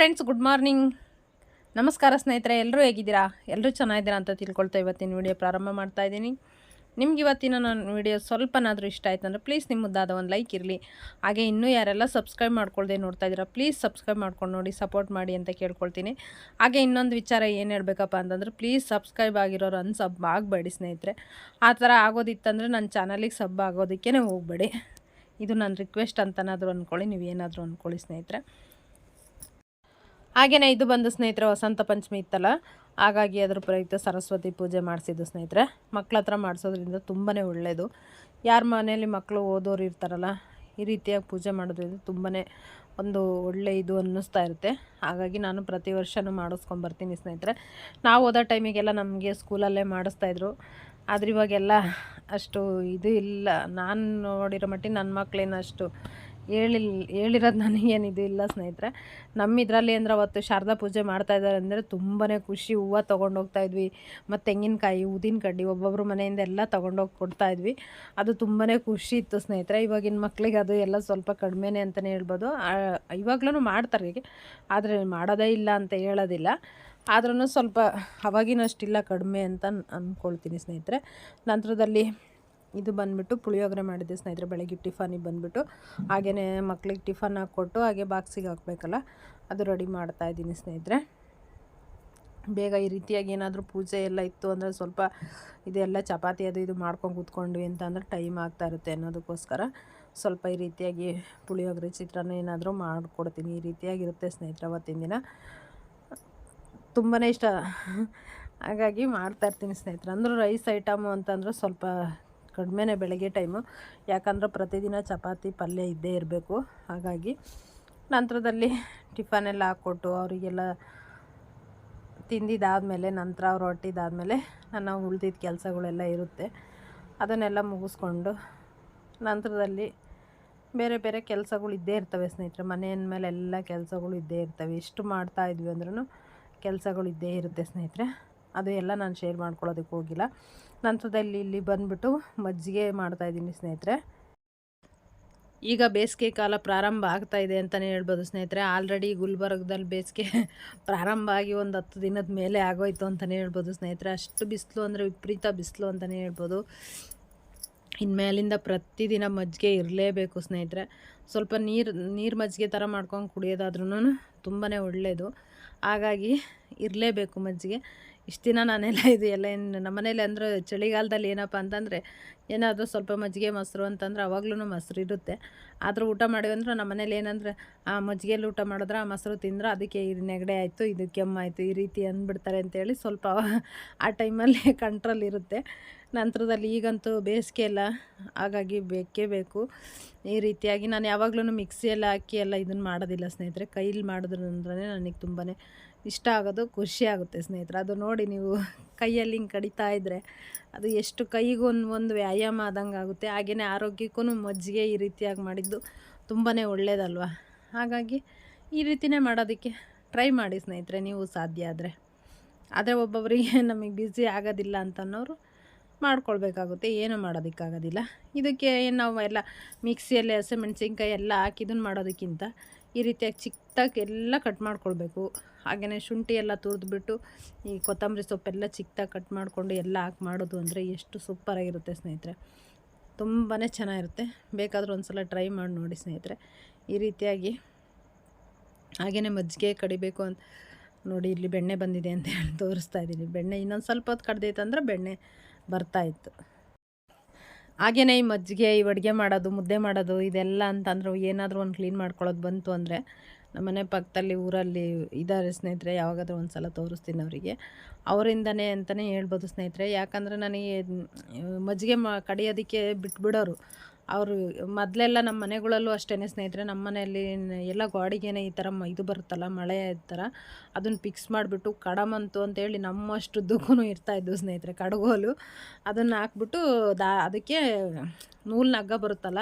Friends good morning ನಮಸ್ಕಾರ ಸ್ನೇಹಿತರೆ ಎಲ್ಲರೂ ಹೇಗಿದ್ದೀರಾ? ಎಲ್ಲರೂ ಚೆನ್ನಾಗಿದ್ದೀರಾ ಅಂತ ತಿಳ್ಕೊಳ್ತಾ ಇವತ್ತಿನ ವಿಡಿಯೋ ಪ್ರಾರಂಭ ಮಾಡ್ತಾ ಇದ್ದೀನಿ. ನಿಮ್ಗೆ ಇವತ್ತಿನ ನನ್ನ ವಿಡಿಯೋ ಸ್ವಲ್ಪನಾದರೂ ಇಷ್ಟ ಆಯ್ತು ಅಂದರೆ ಪ್ಲೀಸ್ ನಿಮ್ಮ ಮುದ್ದಾದ ಒಂದು ಲೈಕ್ ಇರಲಿ. ಹಾಗೆ ಇನ್ನೂ ಯಾರೆಲ್ಲ ಸಬ್ಸ್ಕ್ರೈಬ್ ಮಾಡ್ಕೊಳ್ದೆ ನೋಡ್ತಾ ಇದ್ದೀರಾ ಪ್ಲೀಸ್ ಸಬ್ಸ್ಕ್ರೈಬ್ ಮಾಡ್ಕೊಂಡು ನೋಡಿ ಸಪೋರ್ಟ್ ಮಾಡಿ ಅಂತ ಕೇಳ್ಕೊಳ್ತೀನಿ. ಹಾಗೆ ಇನ್ನೊಂದು ವಿಚಾರ ಏನು ಹೇಳಬೇಕಪ್ಪ ಅಂತಂದ್ರೆ ಪ್ಲೀಸ್ ಸಬ್ಸ್ಕ್ರೈಬ್ ಆಗಿರೋರು ಅನ್ ಸಬ್ ಆಗಬೇಡಿ ಸ್ನೇಹಿತರೆ. ಆ ಥರ ಆಗೋದಿತ್ತಂದರೆ ನನ್ನ ಚಾನಲಿಗೆ ಸಬ್ ಆಗೋದಕ್ಕೇ ಹೋಗಬೇಡಿ. ಇದು ನನ್ನ ರಿಕ್ವೆಸ್ಟ್ ಅಂತನಾದರೂ ಅಂದ್ಕೊಳ್ಳಿ ನೀವು ಏನಾದರೂ ಅಂದ್ಕೊಳ್ಳಿ ಸ್ನೇಹಿತರೆ. ಹಾಗೆಯೇ ಇದು ಬಂದು ಸ್ನೇಹಿತರೆ ವಸಂತ ಪಂಚಮಿ ಇತ್ತಲ್ಲ, ಹಾಗಾಗಿ ಅದ್ರ ಪ್ರಯುಕ್ತ ಸರಸ್ವತಿ ಪೂಜೆ ಮಾಡಿಸಿದ್ದು ಸ್ನೇಹಿತರೆ. ಮಕ್ಳ ಹತ್ರ ಮಾಡಿಸೋದ್ರಿಂದ ತುಂಬಾ ಒಳ್ಳೆಯದು ಯಾರ ಮನೆಯಲ್ಲಿ ಮಕ್ಕಳು ಓದೋರು ಇರ್ತಾರಲ್ಲ, ಈ ರೀತಿಯಾಗಿ ಪೂಜೆ ಮಾಡೋದ್ರಿಂದ ತುಂಬಾ ಒಂದು ಒಳ್ಳೆ ಇದು ಅನ್ನಿಸ್ತಾ ಇರುತ್ತೆ. ಹಾಗಾಗಿ ನಾನು ಪ್ರತಿ ವರ್ಷವೂ ಮಾಡಿಸ್ಕೊಂಬರ್ತೀನಿ ಸ್ನೇಹಿತರೆ. ನಾವು ಓದೋ ಟೈಮಿಗೆಲ್ಲ ನಮಗೆ ಸ್ಕೂಲಲ್ಲೇ ಮಾಡಿಸ್ತಾಯಿದ್ರು ಆದರೆ ಇವಾಗೆಲ್ಲ ಅಷ್ಟು ಇದು ಇಲ್ಲ. ನಾನು ನೋಡಿರೋ ಮಟ್ಟಿಗೆ ನನ್ನ ಮಕ್ಕಳೇನು ಅಷ್ಟು ಹೇಳಿಲ್, ಹೇಳಿರೋದು ನನಗೇನಿದು ಇಲ್ಲ ಸ್ನೇಹಿತರೆ. ನಮ್ಮ ಇದರಲ್ಲಿ ಅಂದ್ರೆ ಅವತ್ತು ಶಾರದಾ ಪೂಜೆ ಮಾಡ್ತಾ ಇದ್ದಾರೆ ಅಂದರೆ ತುಂಬಾ ಖುಷಿ. ಹೂವು ತೊಗೊಂಡೋಗ್ತಾಯಿದ್ವಿ ಮತ್ತು ತೆಂಗಿನಕಾಯಿ ಊದಿನ ಕಡ್ಡಿ ಒಬ್ಬೊಬ್ಬರು ಮನೆಯಿಂದ ಎಲ್ಲ ತೊಗೊಂಡೋಗಿ ಕೊಡ್ತಾಯಿದ್ವಿ ಅದು ತುಂಬಾ ಖುಷಿ ಇತ್ತು ಸ್ನೇಹಿತರೆ. ಇವಾಗಿನ ಮಕ್ಕಳಿಗೆ ಅದು ಎಲ್ಲ ಸ್ವಲ್ಪ ಕಡಿಮೆನೇ ಅಂತಲೇ ಹೇಳ್ಬೋದು. ಇವಾಗ್ಲೂ ಮಾಡ್ತಾರೆ ಹೀಗೆ. ಆದರೆ ಮಾಡೋದೇ ಇಲ್ಲ ಅಂತ ಹೇಳೋದಿಲ್ಲ. ಆದ್ರೂ ಸ್ವಲ್ಪ ಅವಾಗಿನಷ್ಟಿಲ್ಲ ಕಡಿಮೆ ಅಂತ ಅಂದ್ಕೊಳ್ತೀನಿ ಸ್ನೇಹಿತರೆ. ನಂತರದಲ್ಲಿ ಇದು ಬಂದುಬಿಟ್ಟು ಪುಳಿಯೋಗರೆ ಮಾಡಿದ್ದೆ ಸ್ನೇಹಿತರೆ, ಬೆಳಗ್ಗೆ ಟಿಫನಿಗೆ ಬಂದುಬಿಟ್ಟು. ಹಾಗೆಯೇ ಮಕ್ಳಿಗೆ ಟಿಫನ್ ಹಾಕ್ಕೊಟ್ಟು ಹಾಗೆ ಬಾಕ್ಸಿಗೆ ಹಾಕ್ಬೇಕಲ್ಲ, ಅದು ರೆಡಿ ಮಾಡ್ತಾ ಇದ್ದೀನಿ ಸ್ನೇಹಿತರೆ. ಬೇಗ ಈ ರೀತಿಯಾಗಿ ಏನಾದರೂ ಪೂಜೆ ಎಲ್ಲ ಇತ್ತು ಅಂದರೆ ಸ್ವಲ್ಪ ಇದೆಲ್ಲ ಚಪಾತಿ ಅದು ಇದು ಮಾಡ್ಕೊಂಡು ಕೂತ್ಕೊಂಡ್ವಿ ಅಂತ ಅಂದರೆ ಟೈಮ್ ಆಗ್ತಾ ಇರುತ್ತೆ ಅನ್ನೋದಕ್ಕೋಸ್ಕರ ಸ್ವಲ್ಪ ಈ ರೀತಿಯಾಗಿ ಪುಳಿಯೋಗರೆ ಚಿತ್ರಾನ್ನ ಏನಾದರೂ ಮಾಡಿಕೊಡ್ತೀನಿ. ಈ ರೀತಿಯಾಗಿರುತ್ತೆ ಸ್ನೇಹಿತರೆ ಅವತ್ತಿನ ದಿನ. ತುಂಬಾ ಇಷ್ಟ. ಹಾಗಾಗಿ ಮಾಡ್ತಾಯಿರ್ತೀನಿ ಸ್ನೇಹಿತರೆ. ಅಂದರೂ ರೈಸ್ ಐಟಮು ಅಂತಂದ್ರೆ ಸ್ವಲ್ಪ ಕಡಿಮೆನೇ ಬೆಳಗ್ಗೆ ಟೈಮು ಯಾಕಂದ್ರೆ ಪ್ರತಿದಿನ ಚಪಾತಿ, ಪಲ್ಯ ಇದ್ದೇ ಇರಬೇಕು. ಹಾಗಾಗಿ ನಂತರದಲ್ಲಿ ಟಿಫನ್ ಎಲ್ಲ ಹಾಕ್ಕೊಟ್ಟು ಅವರಿಗೆಲ್ಲ ತಿಂದಿದ್ದಾದಮೇಲೆ, ನಂತರ ಅವ್ರು ಹೊಟ್ಟಿದ್ದಾದಮೇಲೆ ನನ್ನ ಉಳಿದಿದ್ದ ಕೆಲಸಗಳೆಲ್ಲ ಇರುತ್ತೆ. ಅದನ್ನೆಲ್ಲ ಮುಗಿಸ್ಕೊಂಡು ನಂತರದಲ್ಲಿ ಬೇರೆ ಬೇರೆ ಕೆಲಸಗಳು ಇದ್ದೇ ಇರ್ತವೆ ಸ್ನೇಹಿತರೆ. ಮನೆಯ ಮೇಲೆ ಎಲ್ಲ ಕೆಲಸಗಳು ಇದ್ದೇ ಇರ್ತವೆ. ಎಷ್ಟು ಮಾಡ್ತಾ ಇದ್ವಿ ಅಂದ್ರೂ ಕೆಲಸಗಳು ಇದ್ದೇ ಇರುತ್ತೆ ಸ್ನೇಹಿತರೆ. ಅದು ಎಲ್ಲ ನಾನು ಶೇರ್ ಮಾಡ್ಕೊಳ್ಳೋದಕ್ಕೆ ಹೋಗಿಲ್ಲ. ನಂತರದಲ್ಲಿ ಇಲ್ಲಿ ಬಂದ್ಬಿಟ್ಟು ಮಜ್ಜಿಗೆ ಮಾಡ್ತಾಯಿದ್ದೀನಿ ಸ್ನೇಹಿತರೆ. ಈಗ ಬೇಸಿಗೆ ಕಾಲ ಪ್ರಾರಂಭ ಆಗ್ತಾ ಇದೆ ಅಂತಲೇ ಹೇಳ್ಬೋದು ಸ್ನೇಹಿತರೆ. ಆಲ್ರೆಡಿ ಗುಲ್ಬರ್ಗದಲ್ಲಿ ಬೇಸಿಗೆ ಪ್ರಾರಂಭ ಆಗಿ ಒಂದು ಹತ್ತು ದಿನದ ಮೇಲೆ ಆಗೋಯ್ತು ಅಂತಲೇ ಹೇಳ್ಬೋದು ಸ್ನೇಹಿತರೆ. ಅಷ್ಟು ಬಿಸಿಲು ಅಂದರೆ ವಿಪರೀತ ಬಿಸಿಲು ಅಂತಲೇ ಹೇಳ್ಬೋದು. ಇನ್ಮೇಲಿಂದ ಪ್ರತಿದಿನ ಮಜ್ಜಿಗೆ ಇರಲೇಬೇಕು ಸ್ನೇಹಿತರೆ. ಸ್ವಲ್ಪ ನೀರು ನೀರು ಮಜ್ಜಿಗೆ ಥರ ಮಾಡ್ಕೊಂಡು ಕುಡಿಯೋದಾದ್ರೂ ತುಂಬಾ ಒಳ್ಳೆಯದು ಹಾಗಾಗಿ ಇರಲೇಬೇಕು ಮಜ್ಜಿಗೆ. ಇಷ್ಟು ದಿನ ನಾನೆಲ್ಲ ಇದು ಎಲ್ಲ ಏನು ನಮ್ಮ ಮನೇಲಿ ಅಂದ್ರೆ ಚಳಿಗಾಲದಲ್ಲಿ ಏನಪ್ಪ ಅಂತಂದರೆ ಏನಾದರೂ ಸ್ವಲ್ಪ ಮಜ್ಜಿಗೆ ಮೊಸರು ಅಂತಂದ್ರೆ ಅವಾಗ್ಲೂ ಮೊಸರು ಇರುತ್ತೆ. ಆದರೂ ಊಟ ಮಾಡಿವಿ ಅಂದ್ರೆ ನಮ್ಮ ಮನೇಲಿ ಏನಂದ್ರೆ, ಆ ಮಜ್ಜಿಗೆಯಲ್ಲಿ ಊಟ ಮಾಡಿದ್ರೆ ಆ ಮೊಸರು ತಿಂದ್ರೆ ಅದಕ್ಕೆ ಇದು ನೆಗಡೆ ಆಯಿತು, ಇದು ಕೆಮ್ಮಾಯಿತು ಈ ರೀತಿ ಅಂದ್ಬಿಡ್ತಾರೆ ಅಂತೇಳಿ ಸ್ವಲ್ಪ ಆ ಟೈಮಲ್ಲಿ ಕಂಟ್ರೋಲ್ ಇರುತ್ತೆ. ನಂತರದಲ್ಲಿ ಈಗಂತೂ ಬೇಸಿಗೆ ಎಲ್ಲ ಹಾಗಾಗಿ ಬೇಕೇ ಬೇಕು. ಈ ರೀತಿಯಾಗಿ ನಾನು ಯಾವಾಗ್ಲೂ ಮಿಕ್ಸಿಯಲ್ಲಿ ಹಾಕಿ ಎಲ್ಲ ಇದನ್ನು ಮಾಡೋದಿಲ್ಲ ಸ್ನೇಹಿತರೆ. ಕೈಲಿ ಮಾಡಿದ್ರಂದ್ರೆ ನನಗೆ ತುಂಬಾ ಇಷ್ಟ ಆಗೋದು, ಖುಷಿ ಆಗುತ್ತೆ ಸ್ನೇಹಿತರೆ. ಅದು ನೋಡಿ ನೀವು ಕೈಯಲ್ಲಿ ಹಿಂಗೆ ಕಡಿತಾ ಇದ್ದರೆ ಅದು ಎಷ್ಟು ಕೈಗೊಂದು ಒಂದು ವ್ಯಾಯಾಮ ಆದಂಗೆ ಆಗುತ್ತೆ. ಹಾಗೆಯೇ ಆರೋಗ್ಯಕ್ಕೂ ಮಜ್ಜಿಗೆ ಈ ರೀತಿಯಾಗಿ ಮಾಡಿದ್ದು ತುಂಬಾ ಒಳ್ಳೆಯದಲ್ವ ಹಾಗಾಗಿ ಈ ರೀತಿಯೇ ಮಾಡೋದಕ್ಕೆ ಟ್ರೈ ಮಾಡಿ ಸ್ನೇಹಿತರೆ, ನೀವು ಸಾಧ್ಯ ಆದರೆ. ಆದರೆ ಒಬ್ಬೊಬ್ಬರಿಗೆ ನಮಗೆ ಬ್ಯುಸಿ ಆಗೋದಿಲ್ಲ ಅಂತನ್ನೋರು ಮಾಡ್ಕೊಳ್ಬೇಕಾಗುತ್ತೆ, ಏನು ಮಾಡೋದಕ್ಕಾಗೋದಿಲ್ಲ. ಇದಕ್ಕೆ ನಾವು ಎಲ್ಲ ಮಿಕ್ಸಿಯಲ್ಲಿ ಹಸಿಮೆಣ್ಸಿನ್ಕಾಯಿ ಎಲ್ಲ ಹಾಕಿ ಇದನ್ನು ಮಾಡೋದಕ್ಕಿಂತ ಈ ರೀತಿಯಾಗಿ ಚಿಕ್ಕದಾಗಿ ಎಲ್ಲ ಕಟ್ ಮಾಡ್ಕೊಳ್ಬೇಕು. ಹಾಗೆಯೇ ಶುಂಠಿ ಎಲ್ಲ ತುರಿದ್ಬಿಟ್ಟು ಈ ಕೊತ್ತಂಬರಿ ಸೊಪ್ಪೆಲ್ಲ ಚಿಕ್ಕದಾಗಿ ಕಟ್ ಮಾಡಿಕೊಂಡು ಎಲ್ಲ ಹಾಕಿ ಮಾಡೋದು ಅಂದರೆ ಎಷ್ಟು ಸೂಪರಾಗಿರುತ್ತೆ ಸ್ನೇಹಿತರೆ. ತುಂಬಾ ಚೆನ್ನಾಗಿರುತ್ತೆ. ಬೇಕಾದರೂ ಒಂದು ಸಲ ಟ್ರೈ ಮಾಡಿ ನೋಡಿ ಸ್ನೇಹಿತರೆ. ಈ ರೀತಿಯಾಗಿ ಹಾಗೆಯೇ ಮಜ್ಜಿಗೆ ಕಡಿಬೇಕು ಅಂತ ನೋಡಿ ಇಲ್ಲಿ ಬೆಣ್ಣೆ ಬಂದಿದೆ ಅಂತ ಹೇಳಿ ತೋರಿಸ್ತಾ ಇದ್ದೀನಿ. ಬೆಣ್ಣೆ ಇನ್ನೊಂದು ಸ್ವಲ್ಪ ಹೊತ್ತು ಕಡ್ದೈತಂದ್ರೆ ಬೆಣ್ಣೆ ಬರ್ತಾಯಿತ್ತು ಹಾಗೆಯೇ ಈ ಮಜ್ಜಿಗೆ, ಈ ಅಡುಗೆ ಮಾಡೋದು, ಮುದ್ದೆ ಮಾಡೋದು, ಇದೆಲ್ಲ ಅಂತಂದ್ರೆ ಏನಾದರೂ ಒಂದು ಕ್ಲೀನ್ ಮಾಡ್ಕೊಳ್ಳೋದು ಬಂತು ಅಂದರೆ ನಮ್ಮನೆ ಪಕ್ಕದಲ್ಲಿ ಊರಲ್ಲಿ ಇದ್ದಾರೆ ಸ್ನೇಹಿತರೆ, ಯಾವಾಗಾದರೂ ಒಂದು ಸಲ ತೋರಿಸ್ತೀನಿ ಅವರಿಗೆ. ಅವರಿಂದನೇ ಅಂತಲೇ ಹೇಳ್ಬೋದು ಸ್ನೇಹಿತರೆ. ಯಾಕಂದರೆ ನನಗೆ ಮಜ್ಜಿಗೆ ಮ, ಕಡಿಯೋದಕ್ಕೆ ಬಿಟ್ಬಿಡೋರು. ಅವರು, ಮೊದಲೆಲ್ಲ ನಮ್ಮ ಮನೆಗಳಲ್ಲೂ ಅಷ್ಟೇ ಸ್ನೇಹಿತರೆ. ನಮ್ಮ ಮನೆಯಲ್ಲಿ ಎಲ್ಲ ಗಾಡಿಗೆನೇ ಈ ಥರ ಇದು ಬರುತ್ತಲ್ಲ, ಮಳೆ ಥರ, ಅದನ್ನು ಫಿಕ್ಸ್ ಮಾಡಿಬಿಟ್ಟು ಕಡಮಂತು ಅಂತೇಳಿ ನಮ್ಮಷ್ಟು ದುಃಖನೂ ಇರ್ತಾಯಿದ್ವು ಸ್ನೇಹಿತರೆ, ಕಡಗೋಲು. ಅದನ್ನು ಹಾಕ್ಬಿಟ್ಟು ದಾ, ಅದಕ್ಕೆ ನೂಲಿನ ಹಗ್ಗ ಬರುತ್ತಲ್ಲ,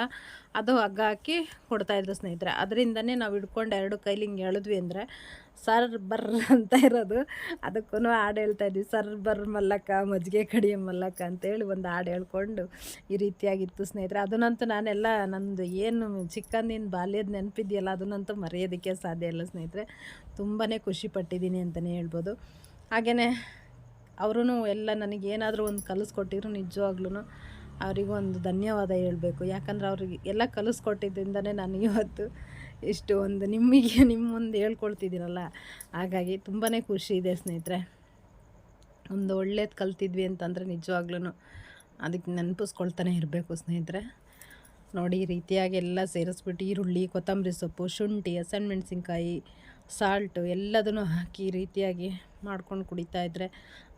ಅದು ಹಗ್ಗ ಹಾಕಿ ಕೊಡ್ತಾಯಿದ್ರು ಸ್ನೇಹಿತರೆ. ಅದರಿಂದನೇ ನಾವು ಹಿಡ್ಕೊಂಡು ಎರಡು ಕೈಲಿ ಹಿಂಗೆ ಎಳೆದ್ವಿ ಅಂದರೆ ಸರ್ ಬರ್ ಅಂತ ಇರೋದು. ಅದಕ್ಕೂ ಹಾಡು ಹೇಳ್ತಾ ಇದ್ವಿ, ಸರ್ ಬರ್ ಮಲ್ಲಕ್ಕ, ಮಜ್ಜಿಗೆ ಕಡಿಯ ಮಲ್ಲಕ್ಕ ಅಂತೇಳಿ ಒಂದು ಹಾಡು ಹೇಳ್ಕೊಂಡು ಈ ರೀತಿಯಾಗಿತ್ತು ಸ್ನೇಹಿತರೆ. ಅದನ್ನಂತೂ ನಾನೆಲ್ಲ ನಂದು ಏನು ಚಿಕ್ಕಂದಿನ ಬಾಲ್ಯದ ನೆನಪಿದೆಯಲ್ಲ, ಅದನ್ನಂತೂ ಮರೆಯೋದಕ್ಕೆ ಸಾಧ್ಯ ಇಲ್ಲ ಸ್ನೇಹಿತರೆ. ತುಂಬಾ ಖುಷಿ ಪಟ್ಟಿದ್ದೀನಿ ಅಂತಲೇ ಹೇಳ್ಬೋದು. ಹಾಗೆಯೇ ಅವರೂ ಎಲ್ಲ ನನಗೇನಾದರೂ ಒಂದು ಕಲಿಸ್ಕೊಟ್ಟಿದ್ರು ನಿಜವಾಗ್ಲೂ ಅವರಿಗೂ ಒಂದು ಧನ್ಯವಾದ ಹೇಳಬೇಕು. ಯಾಕಂದ್ರೆ ಅವ್ರಿಗೆ ಎಲ್ಲ ಕಲಿಸ್ಕೊಟ್ಟಿದ್ದರಿಂದನೇ ನಾನು ಇವತ್ತು ಇಷ್ಟು ಒಂದು ನಿಮಗೆ ನಿಮ್ಮ ಮುಂದೆ ಹೇಳ್ಕೊಳ್ತಿದ್ದೀರಲ್ಲ ಹಾಗಾಗಿ ತುಂಬಾ ಖುಷಿ ಇದೆ ಸ್ನೇಹಿತರೆ. ಒಂದು ಒಳ್ಳೇದು ಕಲ್ತಿದ್ವಿ ಅಂತಂದರೆ ನಿಜವಾಗ್ಲೂ ಅದಕ್ಕೆ ನೆನಪಿಸ್ಕೊಳ್ತಾನೆ ಇರಬೇಕು ಸ್ನೇಹಿತರೆ. ನೋಡಿ, ಈ ರೀತಿಯಾಗಿ ಎಲ್ಲ ಸೇರಿಸ್ಬಿಟ್ಟು ಈರುಳ್ಳಿ, ಕೊತ್ತಂಬರಿ ಸೊಪ್ಪು, ಶುಂಠಿ ಹಸಿಮೆಣ್ಸಿನ್ಕಾಯಿ ಸಾಲ್ಟು ಎಲ್ಲದನ್ನು ಹಾಕಿ ರೀತಿಯಾಗಿ ಮಾಡ್ಕೊಂಡು ಕುಡಿತಾ ಇದ್ದರೆ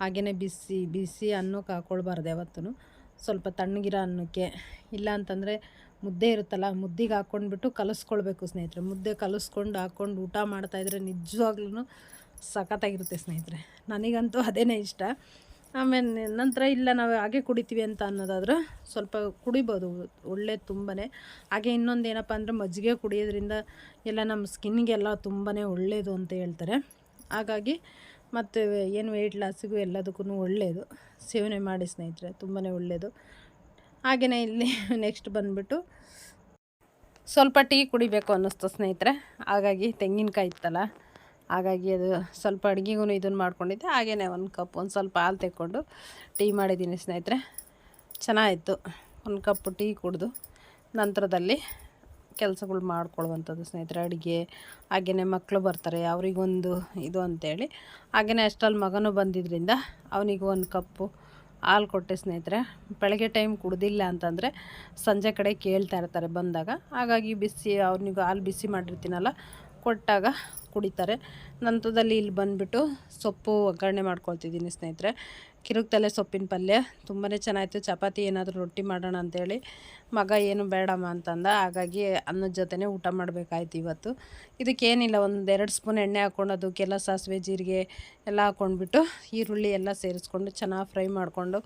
ಹಾಗೆಯೇ ಬಿಸಿ ಬಿಸಿ ಅನ್ನಕ್ಕೆ ಹಾಕ್ಕೊಳ್ಬಾರ್ದು ಯಾವತ್ತೂ ಸ್ವಲ್ಪ ತಣ್ಣಗಿರೋ ಅನ್ನಕ್ಕೆ. ಇಲ್ಲ ಅಂತಂದರೆ ಮುದ್ದೆ ಇರುತ್ತಲ್ಲ, ಮುದ್ದೆಗೆ ಹಾಕ್ಕೊಂಡ್ಬಿಟ್ಟು ಕಲಿಸ್ಕೊಳ್ಬೇಕು ಸ್ನೇಹಿತರೆ. ಮುದ್ದೆ ಕಲಿಸ್ಕೊಂಡು ಹಾಕ್ಕೊಂಡು ಊಟ ಮಾಡ್ತಾಯಿದ್ರೆ ನಿಜವಾಗ್ಲೂ ಸಖತ್ತಾಗಿರುತ್ತೆ ಸ್ನೇಹಿತರೆ. ನನಗಂತೂ ಅದೇ ಇಷ್ಟ. ಆಮೇಲೆ ನಂತರ ಇಲ್ಲ, ನಾವು ಹಾಗೆ ಕುಡಿತೀವಿ ಅಂತ ಅನ್ನೋದಾದ್ರೆ ಸ್ವಲ್ಪ ಕುಡಿಬೋದು. ಒಳ್ಳೆ ತುಂಬಾ ಹಾಗೆ ಇನ್ನೊಂದು ಏನಪ್ಪ ಅಂದರೆ ಮಜ್ಜಿಗೆ ಕುಡಿಯೋದ್ರಿಂದ ಎಲ್ಲ ನಮ್ಮ ಸ್ಕಿನ್ಗೆಲ್ಲ ತುಂಬಾ ಒಳ್ಳೆಯದು ಅಂತ ಹೇಳ್ತಾರೆ. ಹಾಗಾಗಿ ಮತ್ತು ಏನು ವೆಯ್ಟ್ ಲಾಸಿಗೂ ಎಲ್ಲದಕ್ಕೂ ಒಳ್ಳೆಯದು ಸೇವನೆ ಮಾಡಿ ಸ್ನೇಹಿತರೆ ತುಂಬಾ ಒಳ್ಳೆಯದು ಹಾಗೆಯೇ ಇಲ್ಲಿ ನೆಕ್ಸ್ಟ್ ಬಂದುಬಿಟ್ಟು ಸ್ವಲ್ಪ ಟೀ ಕುಡಿಬೇಕು ಅನ್ನಿಸ್ತು ಸ್ನೇಹಿತರೆ. ಹಾಗಾಗಿ ತೆಂಗಿನಕಾಯಿ ಇತ್ತಲ್ಲ, ಹಾಗಾಗಿ ಅದು ಸ್ವಲ್ಪ ಅಡುಗೆಗೂ ಇದನ್ನು ಮಾಡ್ಕೊಂಡಿದ್ದೆ. ಹಾಗೆಯೇ ಒಂದು ಕಪ್ ಒಂದು ಸ್ವಲ್ಪ ಹಾಲು ತೆಕ್ಕೊಂಡು ಟೀ ಮಾಡಿದ್ದೀನಿ ಸ್ನೇಹಿತರೆ. ಚೆನ್ನಾಗಿತ್ತು. ಒಂದು ಕಪ್ ಟೀ ಕುಡಿದು ನಂತರದಲ್ಲಿ ಕೆಲಸಗಳು ಮಾಡ್ಕೊಳ್ಳುವಂಥದ್ದು ಸ್ನೇಹಿತರೆ, ಅಡುಗೆ ಹಾಗೆಯೇ ಮಕ್ಕಳು ಬರ್ತಾರೆ, ಅವರಿಗೊಂದು ಇದು ಅಂತೇಳಿ. ಹಾಗೆಯೇ ಅಷ್ಟಲ್ಲಿ ಮಗನು ಬಂದಿದ್ದರಿಂದ ಅವನಿಗೆ ಒಂದು ಕಪ್ಪು ಹಾಲು ಕೊಟ್ಟೆ ಸ್ನೇಹಿತರೆ. ಬೆಳಗ್ಗೆ ಟೈಮ್ ಕುಡ್ದಿಲ್ಲ ಅಂತಂದರೆ ಸಂಜೆ ಕಡೆ ಕೇಳ್ತಾ ಇರ್ತಾರೆ ಬಂದಾಗ. ಹಾಗಾಗಿ ಬಿಸಿ ಅವ್ರಿಗೂ ಹಾಲು ಬಿಸಿ ಮಾಡಿರ್ತೀನಲ್ಲ, ಕೊಟ್ಟಾಗ ಕುಡಿತಾರೆ. ನಂತರದಲ್ಲಿ ಇಲ್ಲಿ ಬಂದುಬಿಟ್ಟು ಸೊಪ್ಪು ಒಗ್ಗರಣೆ ಮಾಡ್ಕೊಳ್ತಿದ್ದೀನಿ ಸ್ನೇಹಿತರೆ. ಕಿರುಕ್ತಲೆ ಸೊಪ್ಪಿನ ಪಲ್ಯ. ತುಂಬಾ ಚೆನ್ನಾಗಿತ್ತು ಚಪಾತಿ ಏನಾದರೂ ರೊಟ್ಟಿ ಮಾಡೋಣ ಅಂತೇಳಿ. ಮಗ ಏನು ಬೇಡಮ್ಮ ಅಂತಂದ. ಹಾಗಾಗಿ ಅನ್ನದ ಜೊತೆನೇ ಊಟ ಮಾಡಬೇಕಾಯ್ತು ಇವತ್ತು. ಇದಕ್ಕೇನಿಲ್ಲ ಒಂದು ಎರಡು ಸ್ಪೂನ್ ಎಣ್ಣೆ ಹಾಕ್ಕೊಂಡು ಅದಕ್ಕೆಲ್ಲ ಸಾಸಿವೆ, ಜೀರಿಗೆ ಎಲ್ಲ ಹಾಕ್ಕೊಂಡ್ಬಿಟ್ಟು ಈರುಳ್ಳಿ ಎಲ್ಲ ಸೇರಿಸ್ಕೊಂಡು ಚೆನ್ನಾಗಿ ಫ್ರೈ ಮಾಡಿಕೊಂಡು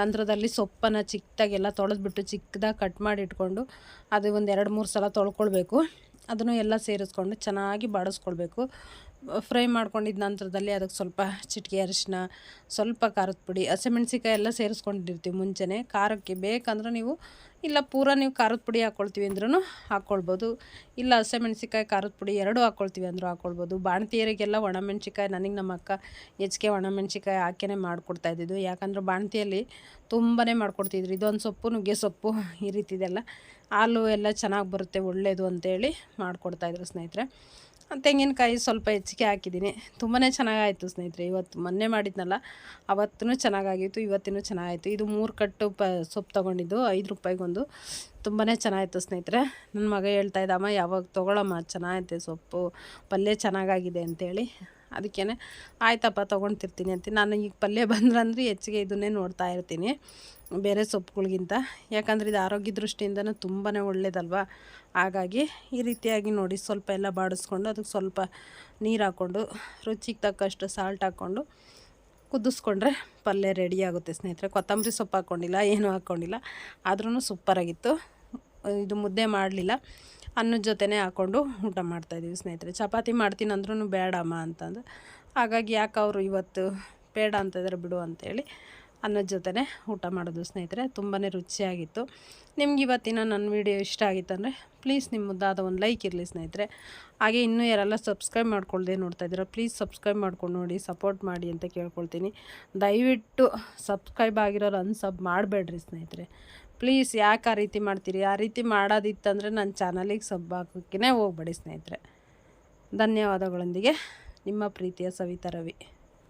ನಂತರದಲ್ಲಿ ಸೊಪ್ಪನ್ನು ಚಿಕ್ಕದಾಗೆಲ್ಲ ತೊಳೆದ್ಬಿಟ್ಟು ಚಿಕ್ಕದಾಗಿ ಕಟ್ ಮಾಡಿ ಇಟ್ಕೊಂಡು ಅದು ಒಂದು ಎರಡು ಮೂರು ಸಲ ತೊಳ್ಕೊಳ್ಬೇಕು. ಅದನ್ನು ಎಲ್ಲ ಸೇರಿಸ್ಕೊಂಡು ಚೆನ್ನಾಗಿ ಬಾಡಿಸ್ಕೊಳ್ಬೇಕು. ಫ್ರೈ ಮಾಡ್ಕೊಂಡಿದ್ದ ನಂತರದಲ್ಲಿ ಅದಕ್ಕೆ ಸ್ವಲ್ಪ ಚಿಟಿಕೆ ಅರಿಶಿನ, ಸ್ವಲ್ಪ ಖಾರದ ಪುಡಿ ಹಸಿಮೆಣ್ಸಿಕಾಯಿ ಎಲ್ಲ ಸೇರಿಸ್ಕೊಂಡಿರ್ತೀವಿ ಮುಂಚೆನೇ. ಖಾರಕ್ಕೆ ಬೇಕಂದ್ರೆ ನೀವು, ಇಲ್ಲ ಪೂರ ನೀವು ಖಾರದ ಪುಡಿ ಹಾಕ್ಕೊಳ್ತೀವಿ ಅಂದ್ರೂ ಹಾಕ್ಕೊಳ್ಬೋದು ಇಲ್ಲ ಹಸಿಮೆಣ್ಸಿಕಾಯಿ ಖಾರದ ಪುಡಿ ಎರಡೂ ಹಾಕ್ಕೊಳ್ತೀವಿ ಅಂದರೂ ಹಾಕ್ಕೊಳ್ಬೋದು ಬಾಣತಿಯರಿಗೆಲ್ಲ ಒಣಮೆಣ್ಸಿಕಾಯಿ ನನಗೆ ನಮ್ಮ ಅಕ್ಕ ಹೆಚ್ಚಿಗೆ ಒಣಮೆಣ್ಸಿಕಾಯಿ ಹಾಕೇ ಮಾಡಿಕೊಡ್ತಾ ಇದ್ದಿದ್ದು. ಯಾಕಂದ್ರೆ ಬಾಣತಿಯಲ್ಲಿ ತುಂಬಾ ಮಾಡ್ಕೊಡ್ತಿದ್ರು. ಇದೊಂದು ಸೊಪ್ಪು, ನುಗ್ಗೆ ಸೊಪ್ಪು, ಈ ರೀತಿದೆಲ್ಲ. ಹಾಲು ಎಲ್ಲ ಚೆನ್ನಾಗಿ ಬರುತ್ತೆ ಒಳ್ಳೆಯದು ಅಂತೇಳಿ ಮಾಡಿಕೊಡ್ತಾಯಿದ್ರು ಸ್ನೇಹಿತರೆ. ತೆಂಗಿನಕಾಯಿ ಸ್ವಲ್ಪ ಹೆಚ್ಚಿಗೆ ಹಾಕಿದ್ದೀನಿ. ತುಂಬಾ ಚೆನ್ನಾಗಾಯಿತು ಸ್ನೇಹಿತರೆ, ಇವತ್ತು ಮೊನ್ನೆ ಮಾಡಿದ್ನಲ್ಲ ಅವತ್ತೂ ಚೆನ್ನಾಗಾಗಿತ್ತು, ಇವತ್ತಿನೂ ಚೆನ್ನಾಗಾಯಿತು. ಇದು ಮೂರು ಕಟ್ಟು ಪ, ಸೊಪ್ಪು ತೊಗೊಂಡಿದ್ದು, ಐದು ರೂಪಾಯಿಗೊಂದು. ತುಂಬಾ ಚೆನ್ನಾಗಿತ್ತು ಸ್ನೇಹಿತರೆ. ನನ್ನ ಮಗ ಹೇಳ್ತಾ ಇದ್ದಮ್ಮ ಯಾವಾಗ ತೊಗೊಳಮ್ಮ? ಚೆನ್ನಾಗೈತೆ ಸೊಪ್ಪು, ಪಲ್ಯ ಚೆನ್ನಾಗಾಗಿದೆ ಅಂತೇಳಿ. ಅದಕ್ಕೇ ಆಯ್ತಪ್ಪ ತೊಗೊಳ್ತಿರ್ತೀನಿ ಅಂತ. ನಾನು ಈಗ ಪಲ್ಯ ಬಂದ್ರಂದ್ರೆ ಹೆಚ್ಚಿಗೆ ಇದನ್ನೇ ನೋಡ್ತಾ ಇರ್ತೀನಿ, ಬೇರೆ ಸೊಪ್ಪುಗಳಿಗಿಂತ. ಯಾಕಂದರೆ ಇದು ಆರೋಗ್ಯ ದೃಷ್ಟಿಯಿಂದನೂ ತುಂಬಾ ಒಳ್ಳೇದಲ್ವ? ಹಾಗಾಗಿ ಈ ರೀತಿಯಾಗಿ ನೋಡಿ, ಸ್ವಲ್ಪ ಎಲ್ಲ ಬಾಡಿಸ್ಕೊಂಡು ಅದಕ್ಕೆ ಸ್ವಲ್ಪ ನೀರು ಹಾಕ್ಕೊಂಡು, ರುಚಿಗೆ ತಕ್ಕಷ್ಟು ಸಾಲ್ಟ್ ಹಾಕ್ಕೊಂಡು ಕುದಿಸ್ಕೊಂಡ್ರೆ ಪಲ್ಯ ರೆಡಿ ಆಗುತ್ತೆ ಸ್ನೇಹಿತರೆ. ಕೊತ್ತಂಬರಿ ಸೊಪ್ಪು ಹಾಕ್ಕೊಂಡಿಲ್ಲ ಏನೂ ಹಾಕ್ಕೊಂಡಿಲ್ಲ ಆದ್ರೂ ಸೂಪರಾಗಿತ್ತು ಇದು ಮುದ್ದೆ ಮಾಡಲಿಲ್ಲ. ಅನ್ನದ ಜೊತೆನೇ ಹಾಕ್ಕೊಂಡು ಊಟ ಮಾಡ್ತಾಯಿದ್ದೀವಿ ಸ್ನೇಹಿತರೆ. ಚಪಾತಿ ಮಾಡ್ತೀನಿ ಅಂದ್ರೂ ಬೇಡಮ್ಮ ಅಂತಂದು. ಹಾಗಾಗಿ ಯಾಕೆ ಅವರು ಇವತ್ತು ಬೇಡ ಅಂತಿದ್ರೆ ಬಿಡು ಅಂತೇಳಿ ಅನ್ನದ ಜೊತೆನೇ ಊಟ ಮಾಡೋದು ಸ್ನೇಹಿತರೆ. ತುಂಬಾ ರುಚಿಯಾಗಿತ್ತು. ನಿಮ್ಗೆ ಇವತ್ತಿನ ನನ್ನ ವಿಡಿಯೋ ಇಷ್ಟ ಆಗಿತ್ತಂದರೆ ಪ್ಲೀಸ್ ನಿಮ್ಮ ಮುದ್ದಾದ ಒಂದು ಲೈಕ್ ಇರಲಿ ಸ್ನೇಹಿತರೆ. ಹಾಗೆ ಇನ್ನೂ ಯಾರೆಲ್ಲ ಸಬ್ಸ್ಕ್ರೈಬ್ ಮಾಡ್ಕೊಳ್ದೆ ನೋಡ್ತಾ ಇದ್ದೀರಾ ಪ್ಲೀಸ್ ಸಬ್ಸ್ಕ್ರೈಬ್ ಮಾಡ್ಕೊಂಡು ನೋಡಿ, ಸಪೋರ್ಟ್ ಮಾಡಿ ಅಂತ ಕೇಳ್ಕೊಳ್ತೀನಿ. ದಯವಿಟ್ಟು ಸಬ್ಸ್ಕ್ರೈಬ್ ಆಗಿರೋರು ಅನ್ಸಬ್ ಮಾಡಬೇಡ್ರಿ ಸ್ನೇಹಿತರೆ. ಪ್ಲೀಸ್ ಯಾಕೆ ಆ ರೀತಿ ಮಾಡ್ತೀರಿ? ಆ ರೀತಿ ಮಾಡೋದಿತ್ತಂದರೆ ನನ್ನ ಚಾನಲಿಗೆ ಸಬ್ ಹಾಕೋಕ್ಕೇ ಹೋಗ್ಬೇಡಿ ಸ್ನೇಹಿತರೆ. ಧನ್ಯವಾದಗಳೊಂದಿಗೆ ನಿಮ್ಮ ಪ್ರೀತಿಯ ಸವಿತಾ ರವಿ.